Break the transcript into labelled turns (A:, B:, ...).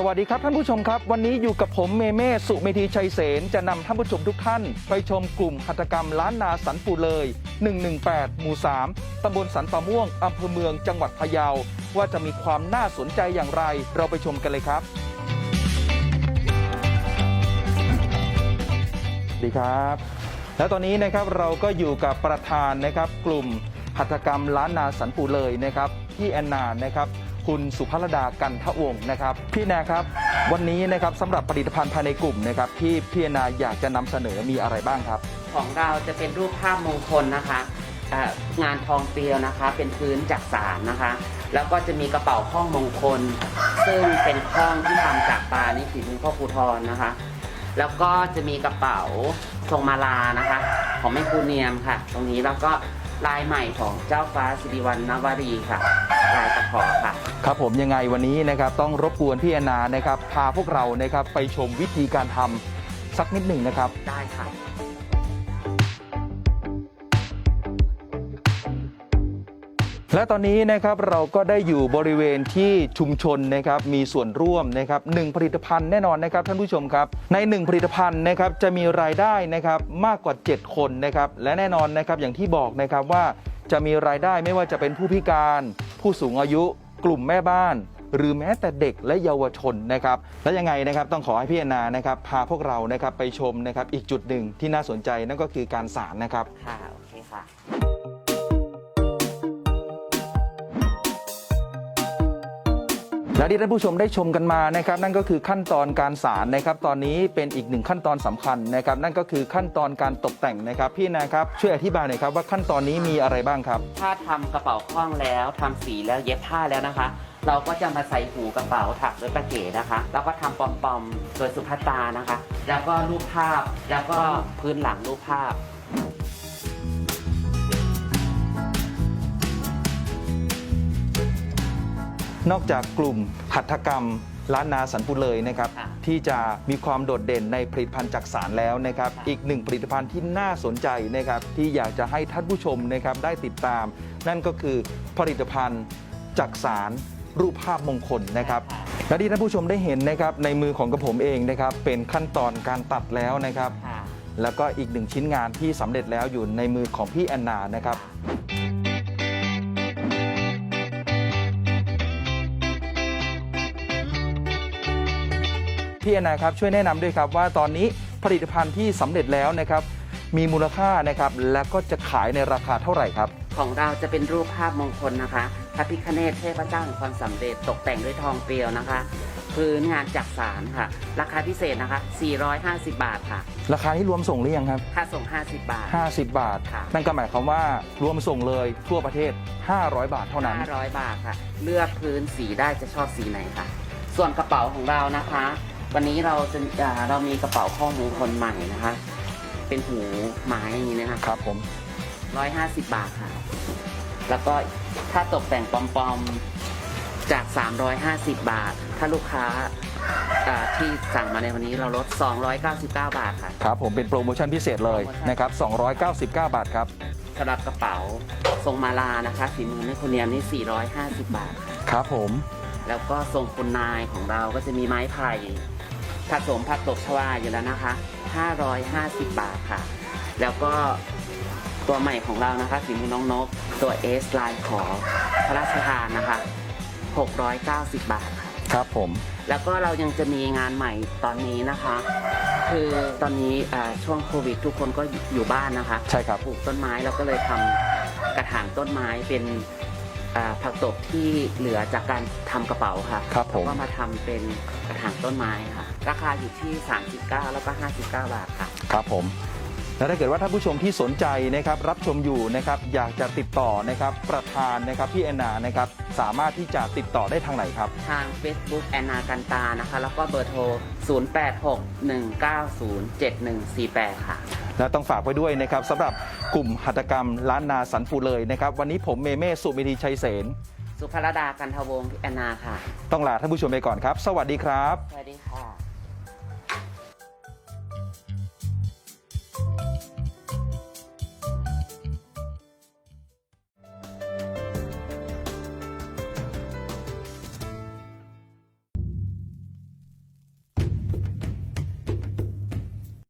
A: สวัสดีครับท่านผู้ชมครับ วันนี้อยู่กับผมเมเม่สุเมธีชัยเสนจะนำท่านผู้ชมทุกท่าน ไปชมกลุ่มหัตถกรรมล้านนาสันปูเลย 118 หมู่ 3 ตำบลสันป่าม่วงอำเภอเมืองจังหวัดพะเยา ว่าจะมีความน่าสนใจอย่างไร เราไปชมกันเลยครับ ดีครับ และตอนนี้นะครับเราก็อยู่กับประธานนะครับ กลุ่มหัตถกรรมล้านนาสันปูเลยนะครับพี่แอนนานะครับ คุณสุภรดากันทะวงนะครับ พี่แนาครับ วันนี้นะครับสำหรับผลิตภัณฑ์ภายในกลุ่มนะครับที่พี่แนาอยากจะนำเสนอมีอะไรบ้างครับ
B: ของเราจะเป็นรูปภาพมงคลนะคะเอ่องานทองเปลวนะคะ เป็นพื้นจากสารนะคะ แล้วก็จะมีกระเป๋าข้องมงคล ซึ่งเป็นข้องที่ทำจากปลานี่ฝีมือพ่อครูทรนะคะ แล้วก็จะมีกระเป๋าทรงมาลานะคะ ของแม่ครูเนียมค่ะ ตรงนี้แล้วก็ ลายใหม่ของเจ้าฟ้าสิริวัณณวรีค่ะลายตะขอค่ะ
A: ครับผมยังไงวันนี้นะครับต้องรบกวนพี่แอนนานะครับพาพวกเรานะครับไปชมวิธีการทำสักนิดหนึ่งนะครับ
B: ได้ค่ะ
A: และตอนนี้นะครับเราก็ได้อยู่บริเวณที่ชุมชนนะครับมีส่วนร่วมนะครับหนึ่งผลิตภัณฑ์แน่นอนนะครับท่านผู้ชมครับ ในหนึ่งผลิตภัณฑ์นะครับจะมีรายได้นะครับมากกว่า 7 คนนะครับและแน่นอนนะครับอย่างที่บอกนะครับว่าจะมีรายได้ไม่ว่าจะเป็นผู้พิการ ผู้สูงอายุ กลุ่มแม่บ้าน หรือแม้แต่เด็กและเยาวชนนะครับและยังไงนะครับต้องขอให้พี่แอนนานะครับพาพวกเรานะครับไปชมนะครับอีกจุดหนึ่งที่น่าสนใจนั่นก็คือการสารนะครับ
B: ค่ะโอเคค่ะ
A: และที่ท่านผู้ชมได้ชมกันมานะครับนั่นก็คือขั้นตอนการสารนะครับตอนนี้เป็นอีกหนึ่งขั้นตอนสำคัญนะครับนั่นก็คือขั้นตอนการตกแต่งนะครับพี่นะครับช่วยอธิบายหน่อยครับว่าขั้นตอนนี้มีอะไรบ้างครับ
B: ถ้าทำกระเป๋าคล้องแล้วทำสีแล้วเย็บผ้าแล้วนะคะ เราก็จะมาใส่หูกระเป๋าถักด้วยประเก๋นะคะ แล้วก็ทำปอมๆโดยสุภัตตานะคะ แล้วก็รูปภาพแล้วก็พื้นหลังรูปภาพ
A: นอกจากกลุ่มหัตถกรรมล้านนาสันปุเลยนะครับ
B: ค่ะ
A: ที่จะมีความโดดเด่นในผลิตภัณฑ์จักสารแล้วนะครับ
B: ค่ะ
A: อีกหนึ่งผลิตภัณฑ์ที่น่าสนใจนะครับที่อยากจะให้ท่านผู้ชมนะครับได้ติดตาม นั่นก็คือผลิตภัณฑ์จักสารรูปภาพมงคลนะครับ
B: ค่ะ
A: และที่ท่านผู้ชมได้เห็นนะครับในมือของกระผมเองนะครับเป็นขั้นตอนการตัดแล้วนะครับ
B: ค่ะ
A: แล้วก็อีกหนึ่งชิ้นงานที่สำเร็จแล้วอยู่ในมือของพี่แอนนานะครับ พี่แอนนาครับช่วยแนะนำด้วยครับว่าตอนนี้ผลิตภัณฑ์ที่สำเร็จแล้วนะครับมีมูลค่านะครับและก็จะขายในราคาเท่าไหร่ครับ
B: ของเราจะเป็นรูปภาพมงคลนะคะพระพิฆเนศเทพเจ้าแห่งความสำเร็จตกแต่งด้วยทองเปลวนะคะพื้นงานจักสารค่ะ ราคาพิเศษนะคะ 450 บาทค่ะ
A: ราคานี้รวมส่งหรือยังครับ
B: ค่าส่ง 50 บาท
A: 50 บาท
B: ค่ะ
A: นั่นก็หมายความว่ารวมส่งเลยทั่วประเทศ 500 บาทเท่านั้น
B: 500 บาทค่ะ เลือกพื้นสีได้จะชอบสีไหนค่ะ ส่วนกระเป๋าของเรานะคะ วันนี้เราจะอ่าเรามีกระเป๋าข้อมงคลใหม่นะคะ เป็นหูไม้อย่างนี้นะคะ
A: ครับผม
B: 150บาทค่ะ แล้วก็ถ้าตกแต่งปอมๆจาก 350 บาท ถ้าลูกค้าอ่าที่สั่งมาในวันนี้เราลด 299 บาทค่ะ
A: ครับผมเป็นโปรโมชั่นพิเศษเลย
B: โปรโมชั่น
A: นะครับ 299 บาทครับ
B: สำหรับกระเป๋าทรงมาลานะคะฝีมือแม่คุณเนียมนี่ 450 บาทค่ะ
A: ครับผม
B: แล้วก็ทรงคุณนายของเราก็จะมีไม้ไผ่ ผสมผักตบชวาอยู่แล้วนะคะ 550 บาทค่ะ แล้วก็ตัวใหม่ของเรานะคะสีมือน้องนก ตัวเอสลายขอพระราชทานนะคะ 690 บาทค่ะ
A: ครับผม
B: แล้วก็เรายังจะมีงานใหม่ตอนนี้นะคะ คือตอนนี้อ่าช่วงโควิด ทุกคนก็อยู่บ้านนะคะ
A: ใช่ครับ
B: ปลูกต้นไม้เราก็เลยทำกระถางต้นไม้เป็น อ่าผักตบที่เหลือจากการทำกระเป๋าค่ะ
A: ครับผม
B: ก็มาทำเป็นกระถางต้นไม้ค่ะ ราคาอยู่ที่ 39 แล้วก็ 59 บาทค่ะ
A: ครับผม แล้วถ้าเกิดว่าท่านผู้ชมที่สนใจนะครับรับชมอยู่นะครับอยากจะติดต่อนะครับประธานนะครับพี่แอนนานะครับสามารถที่จะติดต่อได้ทางไหนครับ
B: ทาง Facebook แอนนากันตานะคะ แล้วก็เบอร์โทร 0861907148 ค่ะ
A: และต้องฝากไว้ด้วยนะครับสำหรับกลุ่มหัตถกรรมล้านนาสันฟูเลยนะครับวันนี้ผมเมเม่สุเมธีชัยเสน
B: สุภรดากันทวงศ์แอนนาค่ะ
A: ต้องลาท่านผู้ชมไปก่อนครับ สวัสดีครับ
B: สวัสดีค่ะ